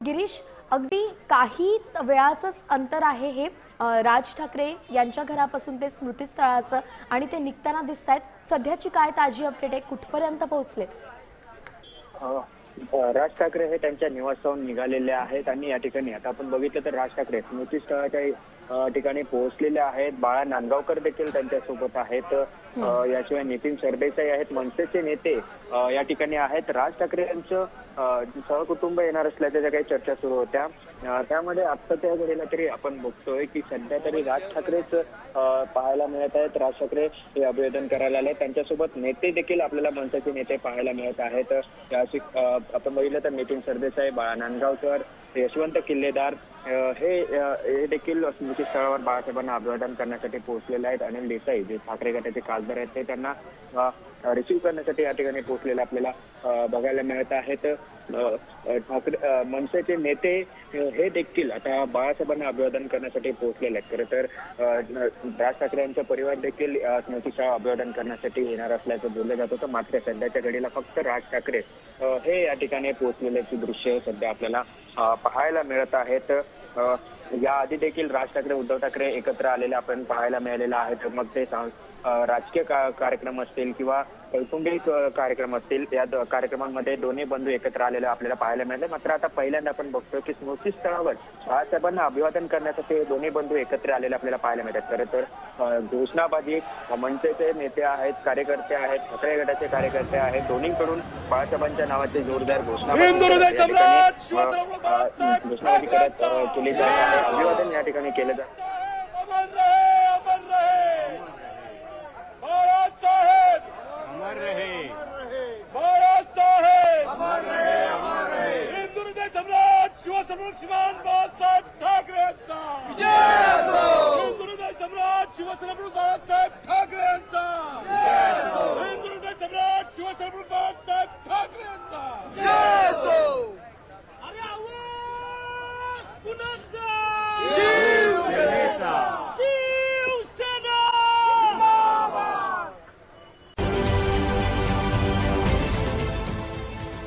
गिरीश अगदी काही वेळाचंच अंतर आहे हे राज ठाकरे यांच्या घरापासून ते स्मृतीस्थळाचं आणि ते निघताना दिसत आहेत सध्याची काय ताजी अपडेट आहे? कुठपर्यंत पोहोचलेत? राज ठाकरे हे त्यांच्या निवासस्थान निघालेले आहेत आणि या ठिकाणी आता आपण बघितलं तर राज ठाकरे स्मृतीस्थळाच्या ठिकाणी पोहोचलेले आहेत. बाळा नांदगावकर देखील त्यांच्यासोबत आहेत. याशिवाय नितीन सरदेसाई आहेत. मनसेचे नेते या ठिकाणी आहेत. राज ठाकरे यांचं सहकुटुंब येणार असल्याच्या ज्या काही चर्चा सुरू होत्या त्यामध्ये आत्ताच्या घडीला तरी आपण बघतोय की सध्या तरी राज ठाकरेच पाहायला मिळत आहेत. राज ठाकरे हे अभिवादन करायला आले त्यांच्यासोबत नेते देखील आपल्याला मनसेचे नेते पाहायला मिळत आहेत. आपण बघितलं तर नितीन सरदेसाई बाळा नांदगावकर यशवंत किल्लेदार हे हे देखील स्मृतीस्थळावर बाळासाहेबांना अभिवादन करण्यासाठी पोहोचलेले आहेत. अनिल देसाई जे ठाकरे गटाचे खासदार आहेत ते त्यांना रिसीव्ह करण्यासाठी या ठिकाणी पोहोचलेले आपल्याला बघायला मिळत आहेत. ठाकरे मनसेचे नेते हे देखील आता बाळासाहेबांना अभिवादन करण्यासाठी पोहोचलेले आहेत. खरं तर राज ठाकरे यांचा परिवार देखील अ, अभिवादन करण्यासाठी येणार असल्याचं बोललं जात होतं. मात्र सध्याच्या घडीला फक्त राज ठाकरे हे या ठिकाणी पोहोचलेल्याची दृश्य सध्या आपल्याला पाहायला मिळत आहेत. याआधी देखील राज ठाकरे उद्धव ठाकरे एकत्र आलेले आपण पाहायला मिळालेलं आहे. मग ते राजकीय कार्यक्रम असतील किंवा कौटुंबिक कार्यक्रम असतील या कार्यक्रमांमध्ये दोन्ही बंधू एकत्र आलेले आपल्याला पाहायला मिळाले. मात्र आता पहिल्यांदा आपण बघतोय की स्मृतीस्थळावर बाळासाहेबांना अभिवादन करण्यासाठी दोन्ही बंधू एकत्र आलेले आपल्याला पाहायला मिळतात. खरं तर घोषणाबाजी मनसेचे नेते आहेत कार्यकर्ते आहेत ठाकरे गटाचे कार्यकर्ते आहेत दोन्हीकडून बाळासाहेबांच्या नावाचे जोरदार घोषणाबाजी बाळासाहेब घोषणाबाजी करत केली जात आहे अभिवादन या ठिकाणी केलं जात. अमर रहे अमर रहे बाळासाहेब अमर